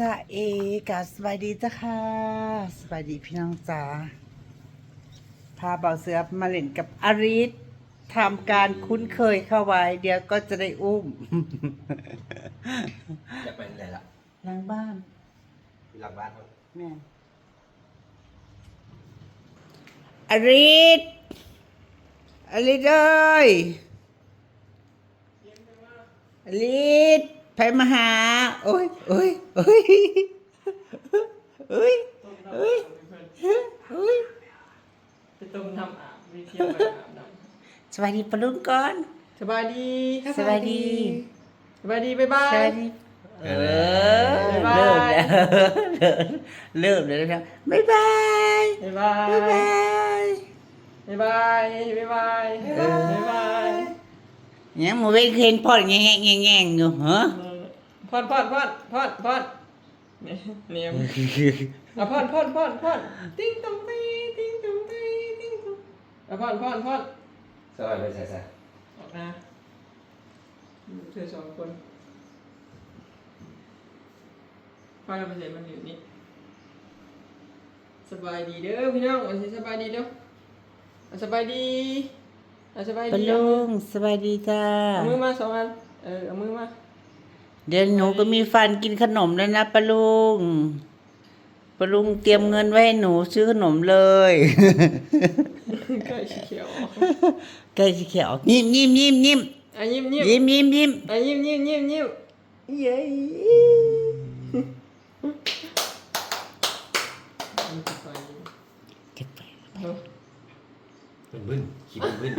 จ้าเอกาสบายดีจ้าค่ะสบายดีพี่น้องจ้าพาเบาเสือมาเล่นกับอาริสทำการคุ้นเคยเข้าไว้ เดี๋ยวก็จะได้อุ้ม จะเป็นอะไรล่ะหล้างบ้านหลังบ้านเขาแม่อาริสอาริสเอ้ยอาริส ไปมาหา โอ้ยโอ้ยโอ้ยโอ้ยโอ้ยโอ้ยไปต้มน้ำอาบไปเที่ยวไปอาบน้สวัสดีปะลุงก่อนำสบายดีสวัสดี สบายดีบ๊ายบาสย วัสดีเออบ๊ายบาย เริ่มแล้วเริ่มแล้วนะบ๊ายบายบ๊ายบายบ๊ายบาย บ๊ายบายบ๊ายบายเออบ๊ายบาย ยังมาเว้นเห็นพ่อแง่แง่แง่แง่อยู่เหรอพอนพอนพอนพอนพอนเนี่ยเนี่ยอะพอนพอนพอนพอนติ้งตุ้งตีติ้งตุ้งตีติ้งตุ้งอะพอนพอนพอนสวัสดีใส่ใส่ออกนะเธอสองคนพาเราไปเสร็จมันอยู่นี่สบายดีเด้อพี่น้องอันนี้สบายดีเด้ออะสบายดี อะสบายปะดีลุงสวัสดีจ้าเอามือมาสองอันเออเอามือมาเดี๋ยวหนูก็มีฟันกินขนมแล้วนะปะลุงปะลุงเตรียมเงินไว้ให้หนูซื้อขนมเลยใกล้สีเขียวใกล้สิเขียวยิ้มยิ้มยิ้มยิ้มอะยิ้มยิ้มยิ้มยิ้มยิ้มอะยิ้มยิ้มยิ้มยิ้มเย้ เก็บไป บึ้นบึ้นขี้บึ้น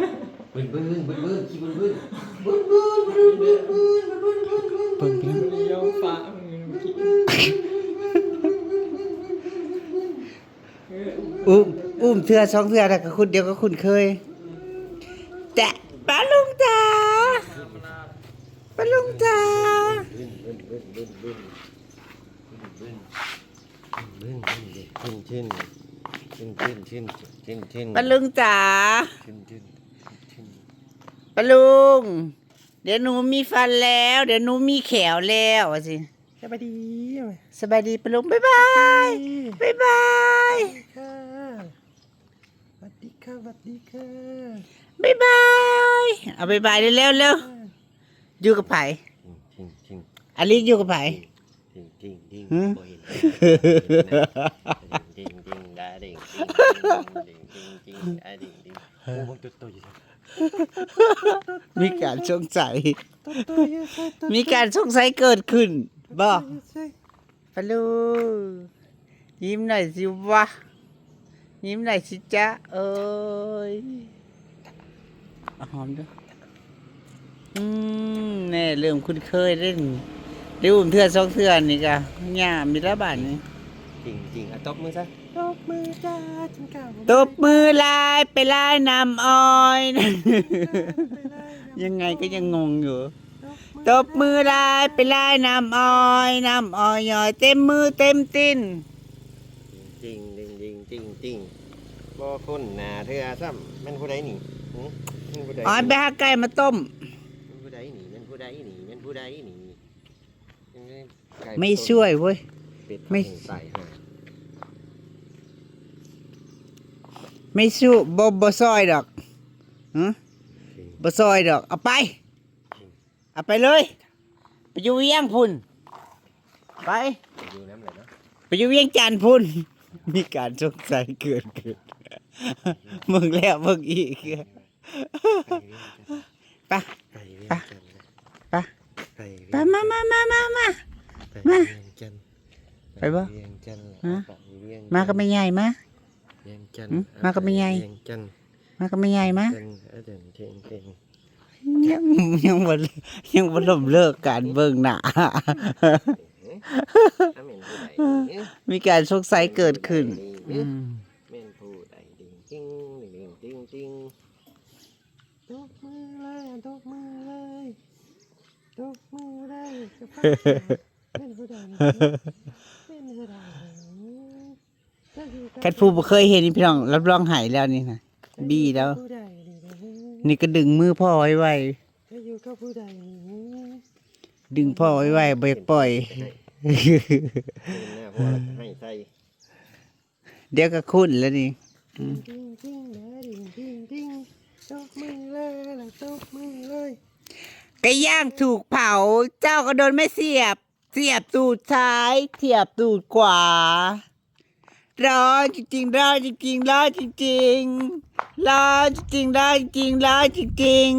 บึ้นบึ้นบึ้นบึ้นบึ้นบึ้นขี้บึ้นบึ้นเบิ่งพี่เลี้ยวฟ้ามือเมื่อกี้เอออุ้มอุ้มเถื่อสองเถื่อแต่ก็คุณเดียวก็คุณเคยแต่ป้าลุงจ๋าป้าลุงจ๋าบึ้นบึ้นบึ้นบึ้นบึ้นบึ้นบึ้นบึ้นบึ้นบึ้นบึ้นชื่น ชื่นชื่นชื่นชื่นชื่นป้าลุงจ๋าชื่นชื่นชื่นป้าลุง เดี๋ยวหนูมีฟันแล้ว เดี๋ยวหนูมีแขวแล้วว่าสิสบายดีสบายดีป้าลุงบ๊ายบายบ๊ายบายค่ะสวัสดีค่ะสวัสดีค่ะบ๊ายบายเอาบ๊ายบายเร็วๆเร็วอยู่กับไผชิงชิงอลิอยู่กับไผชิงชิงชิงหืมบ่เห็นชิงชิงได้ดิ่งชิงชิงชิงชิงได้ดิ่งดิ่งโอ้มันตัวโตอยู่มีการสงสัย มีการสงสัยเกิดขึ้นบ่ปะลูยิ้มหน่อยสิวะยิ้มหน่อยสิจ๊ะเอ้ยเอาหอมด้วยอืมแน่เริ่มคุ้นเคยเล่นเดี๋ยวอุ้มเทื่อสองเทื่อนี่กะย่ามีละบาทนี่จริงจริงอะตบมือซะ ตบมือจ้าจิงเก่าตบมือลายไปลายนำอ้อย ยังไงก็ยังงงอยู่ ตบมือลายไปลายน้ำอ้อยน้ำอ้อยย่อยเต็มมือเต็มติ้นจริงจริงจริงจริงจริงบ่คนหนาเธอซ้ำแม่นผู้ใดนี่หือแม่นผู้ใดอ้อยไปหาไก่มาต้มแม่นผู้ใดนี่แม่นผู้ใดนี่แม่นผู้ใดนี่ไก่ไม่ช่วยเว้ย เป็ดไม่ไม่ใส่ฮะ ไม่สู้บ่บ่ซอยดอกฮะบ่ซอยดอก เอาไป เอาไปเลย ไปอยู่เวียงพุ่น ไป อยู่น้ำเลยเนาะไปอยู่เวียงจันทน์พุ่น มีการสงสัยเกิดขึ้นมึงแล้วมึงอีกไปไปเวียงไปจันทน์นะไปไปไปมามามามามา ไปมาเวียงจันทน์ไปบ่ เวียงจันทน์ฮะ ไปเวียงมาก็ไม่ใหญ่มาเวียงจันทหื มน์มาก็ไม่ใหญ่เวียงจันทน์มาก็ไม่ใหญ่มาจันทน์เออเดินเทงเทงยังยังบ่ยังบ่ล่มเลิกการเบิ่งหน้าถ้าแม่นผู้ใดนี่มีการสงสัยเกิดขึ้นอืมแม่นผู้ใดดิ่งจริงดิ่งจริงจริงตบมือเลยตบมือเลยตบมือเลยจะพักแม่นผู้ใดนี่แม่นผู้ใดนี่จะอยู่กับ คันผู้บ่เคยเห็นนี่พี่น้องรับรองหายแล้วนี่นะบี้แล้ว ผู้ใดนี่นะนี่ก็ดึงมือพ่อไว้ไว้จะอยู่กับผู้ใดนี่ดึงพ่อไว้ไว้บ่อยากปล่อยเหน้าพ่อแล้วก็ให้ใส่เดี๋ยวก็คุ้นแล้วนี่ติ้งติ้งติ้งนะติ้งติ้งติ้งตบมือเลยแล้วตบมือเลยไก่ย่างถูกเผา เจ้าก็โดนไม่เสียบ เสียบตูดซ้าย เสียบตูดขวา ร้อนจริงๆร้อนจริงๆร้อนจริงๆร้อนจริงๆร้อนจริงๆร้อนจริง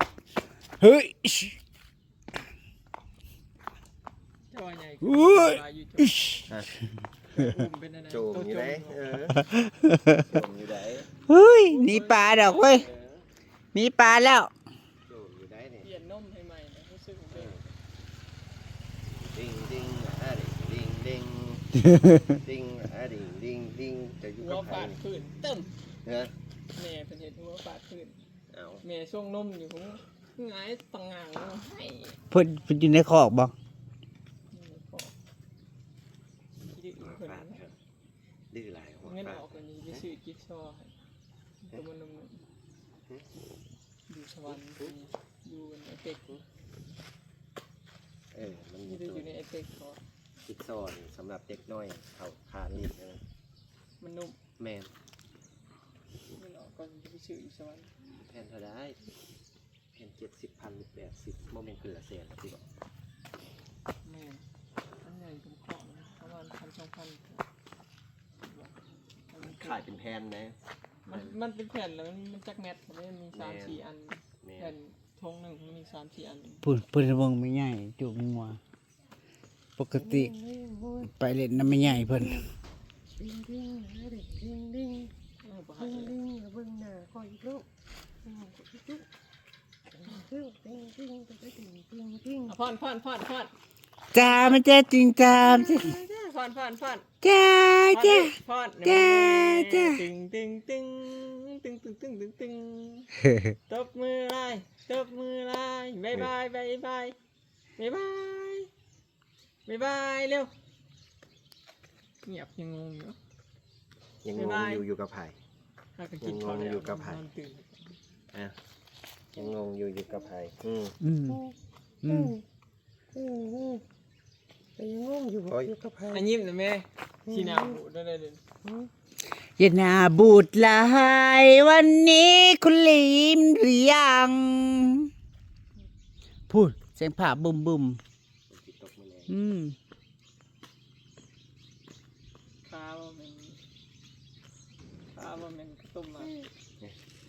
ๆเฮ้ยจอยใหญ่อุ้ยลายอยู่จอิอยชอุ้มเป็นอะไรโจมอยู่ไหนเออโจมอยู่ไหนเฮ้ยมีปลาดอกเว้ยเออมีปลาแล้วโจมอยู่ไหนเนี่ยเปลี่ยนนมให้ใหม่นะรู้สึกเป็นดิ้งดิ้งอะดิ้งดิ้งดิ้งอะดิ้งดิ้งดิ้ง จะอยู่หัวกับใครฟาดพื้นเติมเนอะแม่เป็นเห็นหัวฟาดพื้นเอาแม่ช่วงนมอยู่ผมหงายตังงางให้เพิ่นเพิ่นอยู่ในคอกบ่ดื้อคนฟาดนั้นเถอะดื้อหลายหัวเงินฟาอดอกกันนี้ไปซื้อกิ๊กซอให้ตัวมันนมดูสวรรค์ดูกันไอเป็กเออมันมีที่ดูตัวอยู่ในไอเป็กเขา จิ๊กซอว์นี่สำหรับเด็กน้อยเขาขาดลิ้นนะ มันนุ่มแม่นเงินออกก่อนจะไปซื้ออีกสวรรค์แผ่นเท่าได้แผ่นเจ็ดสิบพันหรือแปดสิบโมเมนต์เกลือเสียนที่บอกแม่อันใหญ่เป็นของประมาณพันสองพันขายเป็นแผ่นนะมันมันเป็นแผ่นแล้วมันมันจักแมทมันมีสามสี่อันแม่แผ่นนทงหนึ่งมันมีสามสี่อันเพิ่นเพิ่นเบิ่งไม่ใหญ่จุกงัวปกติ ไปเล่นน้ำไม่ใหญ่เพิ่น ดิ้งดิ้งนะเด็กดิ้งดิ้งเออบ่ให้ดิ้งเลยดิ้งอย่าเบิ่งหน้าคอยอีกลูกดิ้งดิ้งดิ้งดิ้งดิ้งดิ้งดิ้งดิ้งอะพอนพอนพอนพอนจ้ามันจะจริงจ้ามันจะพอนพอนพอนจ้าจ้าพอนจ้าจ้าตึงตึงตึงตึงตึงตึงตึงตึงตบมือไล่ตบมือไล่บายบายบายบายบายบายบายบายเร็ว เงียบยังงงอยู่ ยังงงอยู่อยู่กับไผ่ ถ้าก็กินข้าวยังงงอยู่กับไผ่ นอนตื่นอะยังงงอยู่อยู่กับไผ่อืมอืมอืมแต่ยังงงอยู่อยู่กับไผ่อันยิ้มนะแม่ชีหนาบูดได้เลยอย่าหนาบูดลายวันนี้คุณลิมหรือยังพูดเสียงผ่าบุมบุมจิตตกมาแล้วอืม ข้าวว่ามันข้า วว่ามันกระตุ้มมา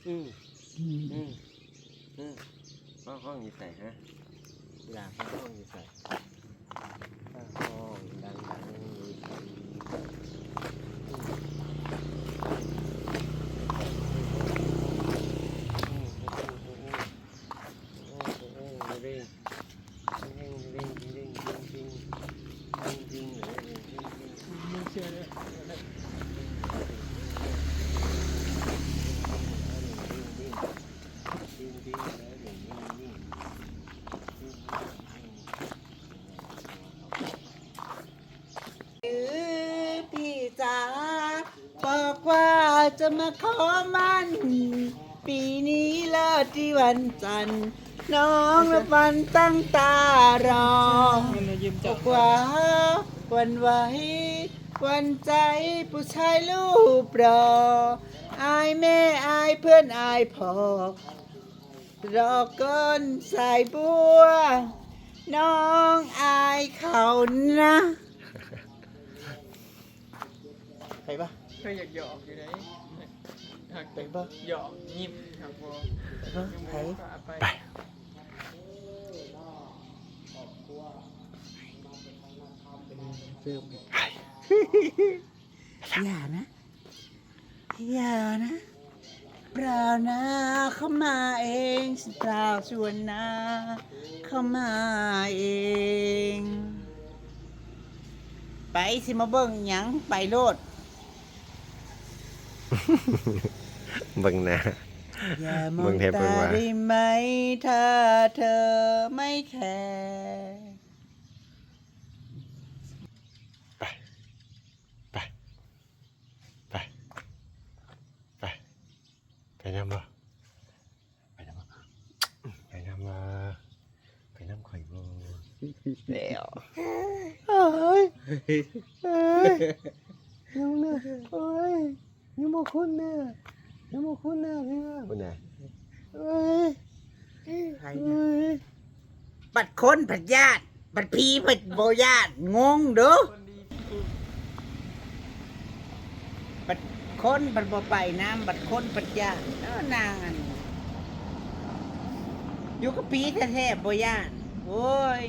อืมอืมอืมอืมห้องห้องอยู่ใส่ฮะอยากห้องอยู่ใส่ห้องดังดังอยู่ใส่嗯มึงเชื่อเลย พี่จ๋าบอกว่า จะมาขอมัน ปีนี้เลิศที่วันจันทร์น้องและวันตั้งตารอมันมายืมบจัอบกว่าวันไหววันใจผู้ชายรูปรออายแม่อายเพื่อนอายพอรอก้นสายบัว น้องอายเขานะไปปะเคยอยากหยอกอยู่ไหน หักไปปะหยอกยิ้มหักบอไปไปไปเริ่มอย่านะ อย่านะปล่านะเข้ามาเองเปล่าชวนนะเข้ามาเอง ไปสิมาเบิ่งหยังไปโลด บังหน้าอย่ามอเบิ่งงเทปเบิ่ตางว่าได้ไหม ถ้าเธอไม่แคร์ไป ไป ไป ไป ไปน้ำบ่ไปน้ำบ่ไปน้ำบ่ไปน้ำข่อยบ่แล้วเอ้ยยังเนี่ยโอ้ยยั งบ่คุ้นเนี่ยยังบ่คุ้นเนี่ยพี่ว่าคนไหนเอ้ยใครเอ้ยบัดคนผัดญาติบัดพีผัดโบญาติงงเด้อคนดีคือบัดคนบัดบ่ไปน้ำบัดคนผัดญาติเออนางอันอยู่กับพีแท้ๆโบญาติโอ้ย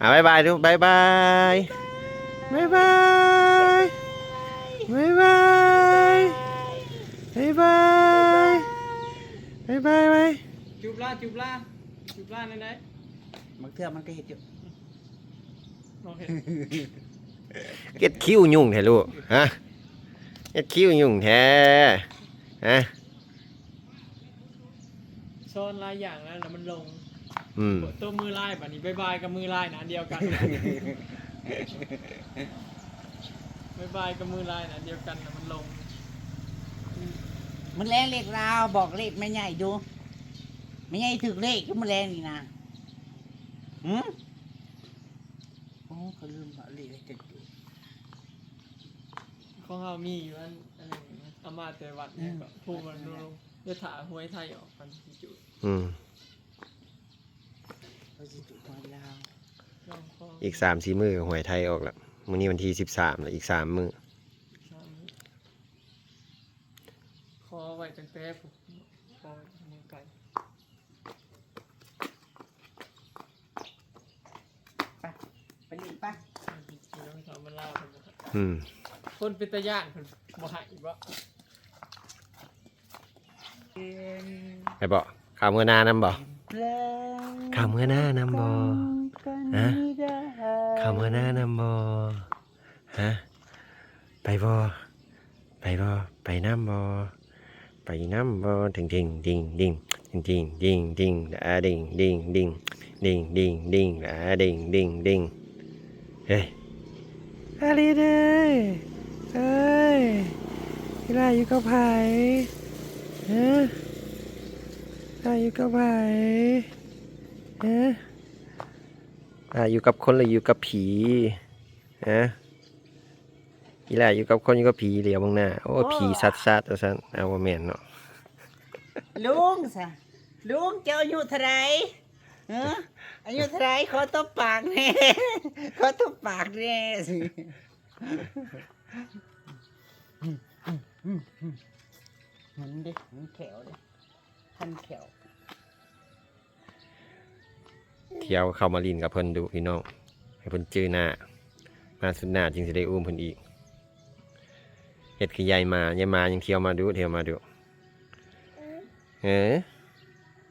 อะบายบายทุกบายบายบายบาย บายบายบายบายบายบายบายจุบล่าจุบล่าจุบล่าไหนไหนบางเทื่อมันก็เห็นอยู่โอเคเก็ดคิ้วยุ่งแท้ลูกฮะเก็ดคิ้วยุ่งแท้ฮะซ้อนหลายอย่างแล้วแล้วมันลงอืมตัวมือลายแบบนี้บายบายกับมือลายนะอันเดียวกัน บายบายกับมือลายนะอันเดียวกันนะมันลง มันแรงเลขราวบอกเลขไม่ใหญ่ดู ไม่ใหญ่ถึกเลขก็มันแรงนี่นะหืมโอ้เขาลืมบอกเลขให้จะดูของเรามีอยู่อันอันหนึ่งนะเอามาแต่วัดเนี่ยแบบพูดมันดูเดี๋ยวถาหวยไทยออกกันที่จุดอืม เขาจะดูของเราลองข้ออีกสามสี่มือกับหวยไทยออกแล้ว มื้อนี้วันที่สิบสามแล้วอีกสามมือสามคอไว้ตั้งแต่ผมคอไว้มือไก่ไปไปเล่นปะแล้วไม่ทำมันเล่าเป็นบ่อืมคนเป็นตะย่านเพิ่นบ่ใหายบ่ไปบอกข่าวเมื่อหนานำบอกเพลงข่าวเมื่อหน้านำบอกันฮะไม่ได้าวมื่อหน้านำบอฮะ ไปบอไปบอไปน้ำบอไปน้ำบอถึงดิ่งดิ่งดิ่งดิ่งดิ่งดิ่งดาดิ่งดิ่งดิ่งดิ่งดิ่งดิ่งดาดิ่งดิ่งดิ่งเฮ้ยอะไรเด้ยเอ้ยเวลาอยู่กับไผ่ฮะเวลาอยู่กับไผ่ฮะ อ่าอยู่กับคนหรืออยู่กับผีฮะอีหล่าอยู่กับคนอยู่กับผีเหลียวบางหน้าโอ้ผีสัดสัดตัวสันเอาว่าแม่นเนาะลุงสะลุงเจ้าอายุเท่าไหรเอออายุเท่าไหรขอตบปากแน่ขอตบปากแน่สิเห็นดิเห็นแขวดิพันแขว ที่ยวเข้ามาลินกับเพิ่นดูพี่น้องให้เพิ่นจื้อหน้ามาสุดหน้าจึงจะได้อุ้มเพิ่นอีกเฮ็ดคือยายมายายมายังเที่ยวมาดูเที่ยวมาดูเออ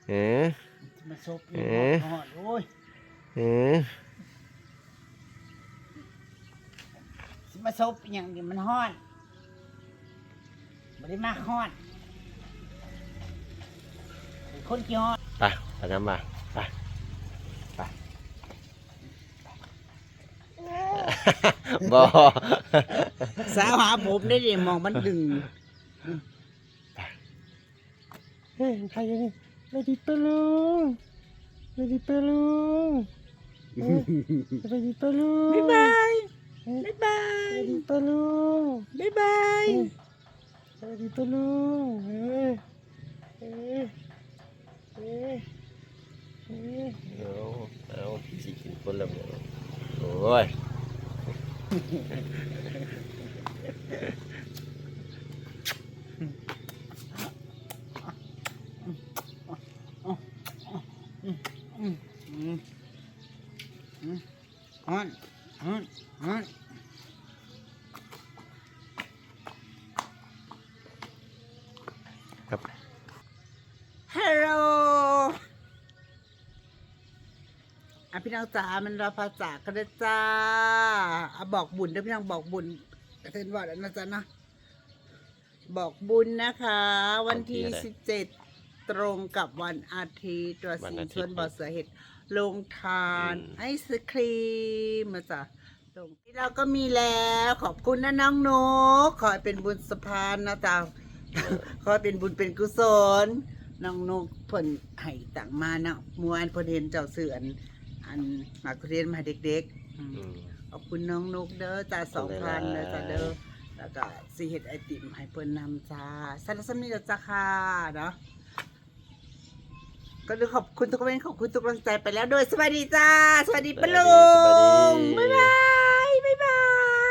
เออมาซบเอ๊นี่ะหอดโอ้ยเออสิมาซบอย่างนี้มันฮ้อนไม่ได้มาฮ้อนเป็นคนกี่ฮ้อนไปไปน้ำมาไปไป บอสาวหาผมได้ดิมองมันดึงเฮ้ยใครอยู่นี่เลดี้ปลุงเลดี้ปลุงเลดี้ปลุงบ๊ายบายบ๊ายบายเลดี้ปลุงบ๊ายบายเลดี้ปลุงเฮ้ยเฮ้ยเฮ้ยเฮ้ยเอาเอาสิกินคนละเมือโอ้ยอืมอืมอืม ฮ้อนฮ้อนฮ้อนครับ ฮัลโหลอะ พี่น้องจ๋ามันรอภาษากันนะจ้าอะบอกบุญนะพี่น้องบอกบุญเส้นว่าแล้วนะจ๊ะนะบอกบุญนะคะ วันที่วันที่อะไรสิบเจ็ดตรงกับวันอาทิตย์ตัววันสีอาทิตย์ชวนบอสเห็ดลงทานอืมไอศครีมมาจ้ะลงที่เราก็มีแล้วขอบคุณนะน้องนกขอให้เป็นบุญสะพานนะจ๊ะขอให้เป็นบุญเป็นกุศลน้องนกเพิ่นให้ต่างมาเนาะมวนเพิ่นเห็นเจ้าเสือน อ่าอันหมากทุเรียนมาให้เด็กๆอืมอืม ขอบคุณน้องนุกเด้อจ้าสองพันเด้อจ้าเด้อแล้วก็สิเฮ็ดไอติมให้เพิ่นนำจ้าสันสำนีกับจ้าค่ะเนาะก็ดูขอบคุณทุกคนขอบคุณทุกกำลังใจไปแล้วด้วยสวัสดีจ้า สวัสดีปะลุงบ๊ายบาย